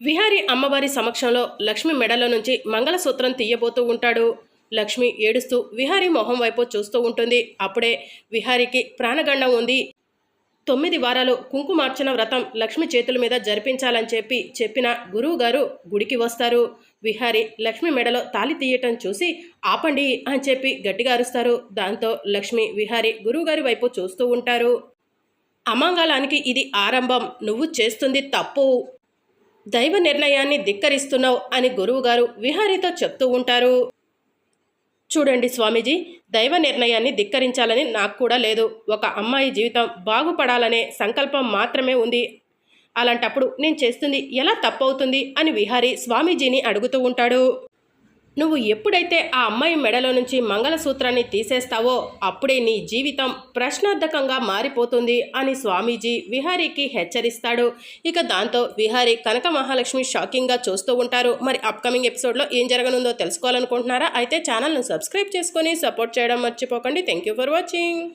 విహారీ అమ్మవారి సమక్షంలో లక్ష్మి మెడలో నుంచి మంగళసూత్రం తీయబోతూ ఉంటాడు. లక్ష్మి ఏడుస్తూ విహారీ మొహం వైపు చూస్తూ ఉంటుంది. అప్పుడే విహారీకి ప్రాణగండం ఉంది. తొమ్మిది వారాలు కుంకుమార్చన వ్రతం లక్ష్మి చేతుల మీద జరిపించాలని చెప్పి చెప్పిన గురువు గారు గుడికి వస్తారు. విహారి లక్ష్మి మెడలో తాలి తీయటం చూసి ఆపండి అని చెప్పి గట్టిగా అరుస్తారు. దాంతో లక్ష్మి విహారి గురువుగారి వైపు చూస్తూ ఉంటారు. అమంగళానికి ఇది ఆరంభం. నువ్వు చేస్తుంది తప్పు. దైవ నిర్ణయాన్ని ధిక్కరిస్తున్నావు అని గురువుగారు విహారీతో చెప్తూ ఉంటారు. చూడండి స్వామీజీ దైవ నిర్ణయాన్ని ధిక్కరించాలని నాకు కూడా లేదు. ఒక అమ్మాయి జీవితం బాగుపడాలనే సంకల్పం మాత్రమే ఉంది. అలాంటప్పుడు నేను చేస్తుంది ఎలా తప్పవుతుంది అని విహారీ స్వామీజీని అడుగుతూ ఉంటాడు. నువ్వు ఎప్పుడైతే ఆ అమ్మాయి మెడలో నుంచి మంగళసూత్రాన్ని తీసేస్తావో అప్పుడే నీ జీవితం ప్రశ్నార్థకంగా మారిపోతుంది అని స్వామీజీ విహారీకి హెచ్చరిస్తాడు. ఇక దాంతో విహారీ కనక మహాలక్ష్మి షాకింగ్గా చూస్తూ ఉంటారు. మరి అప్కమింగ్ ఎపిసోడ్లో ఏం జరగనుందో తెలుసుకోవాలనుకుంటున్నారా? అయితే ఛానల్ను సబ్స్క్రైబ్ చేసుకొని సపోర్ట్ చేయడం మర్చిపోకండి. Thank you for watching.